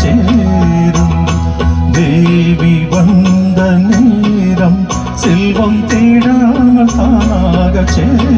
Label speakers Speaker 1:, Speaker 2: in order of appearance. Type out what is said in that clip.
Speaker 1: ചേരും
Speaker 2: ദേവി വന്ന നേരം செல்வம் தேடாமல் தானாக சேரும்